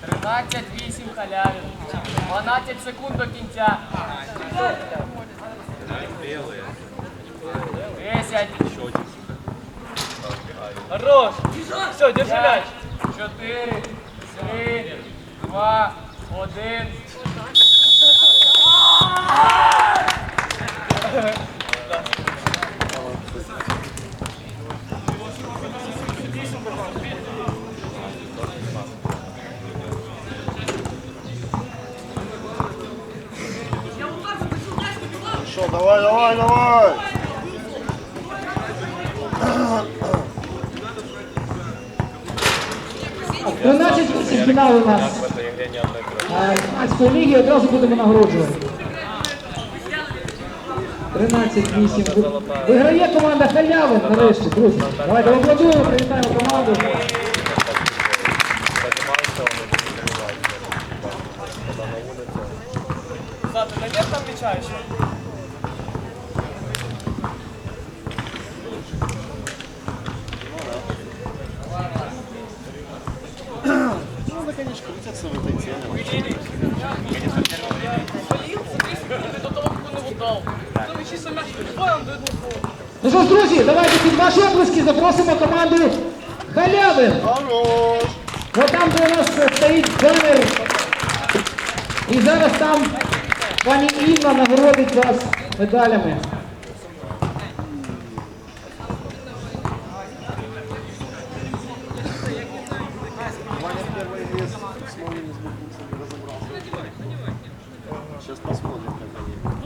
Тринадцять вісім халявин. 12 секунд до кінця. 10. Хорош. Все, держи мяч. 4, 3, 2, 1. Хорошо, давай, давай, давай. Ну, До наші фінали у нас. Німецької ліги одразу будемо нагороджувати. 13-8. Виграє команда Халявин нарешті, друзі. Давайте аплодуємо, привітаємо команду. Зати, даєш там ще? еще? Ну, наконец, крутятся в этой теме. Ты до того, как он его дал. Ты мячи сам мяч, ой, он дает ему фол. Ну що ж, друзі, давайте під ваші оплески запросимо команду Халявин. Хорош! Ось там, де у нас стоїть банер. І зараз там пані Інна нагородить вас медалями.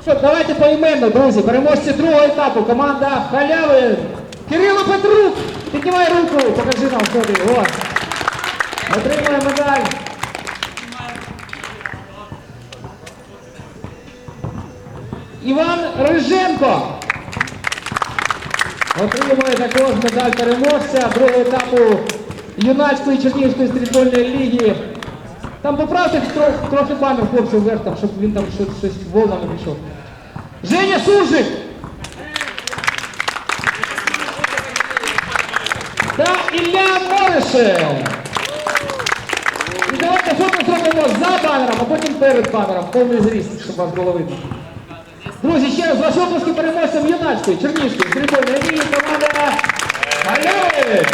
Що, давайте поіменно, друзі. Переможці другого етапу. Команда Халявин. Кирило Петрук. Піднімай руку, покажи нам, хто. Отримує медаль. Іван Риженко. Отримує також медаль переможця другого етапу юнацької Чернігівської стрільбольної ліги. Там поправте трохи, банер хлопців вверх, там, щоб він там щось, щось волнами пішов. Женя Сужик! Та Ілля Моришев! І давайте фото зробимо за банером, а потім перед банером, повний зріст, щоб вас було видно. Друзі, ще раз ваші оплески переможцям юнацької, Чернігівської, стрільбольної ліги, команда Галяви!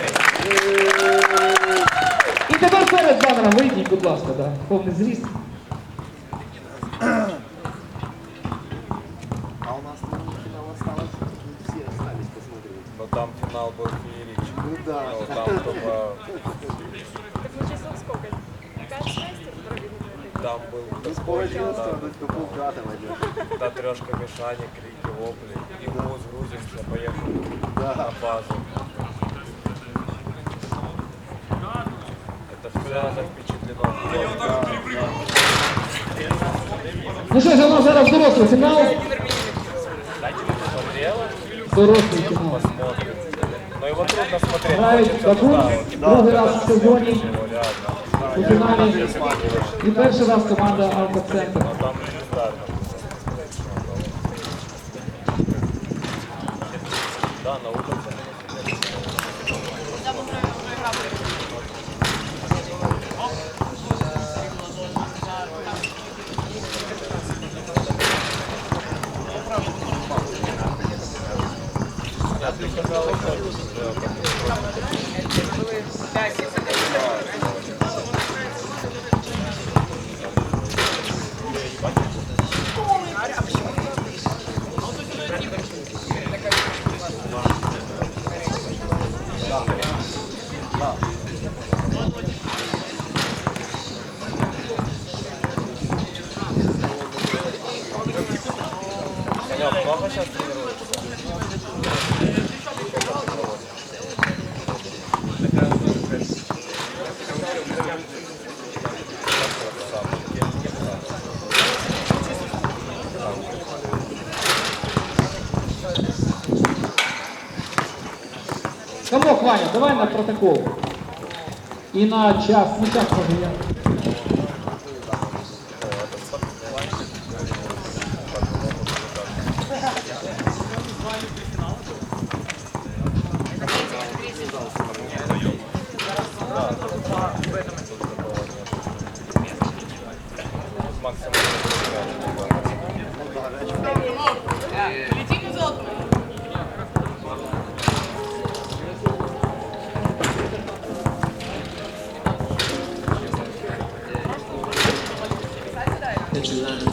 І тепер перед банером вийдіть, будь ласка, да. повний зріст. А у нас там финал осталось. Все остались посмотреть. Но там финал был фееричный. Ну да. Ну, там тупо, Так ну часов сколько? Пять шесть там был Ну, с пол одиннадцатого до, до полпятого идет. та трешка мешания, крики, вопли. И груз грузимся, поехали Да. на базу. Ну що ж, у нас зараз дорослий фінал. Дорослий фінал. Но его трудно смотреть. Грають Бакун другий раз в сезоні у фіналі. І перший раз команда Алкоцентр. Да, на улице. Melhor prova já tem. Né? Камок, Ваня, давай на протокол. І на час, ну час може я. Максимально. Е, Летим золото. 未来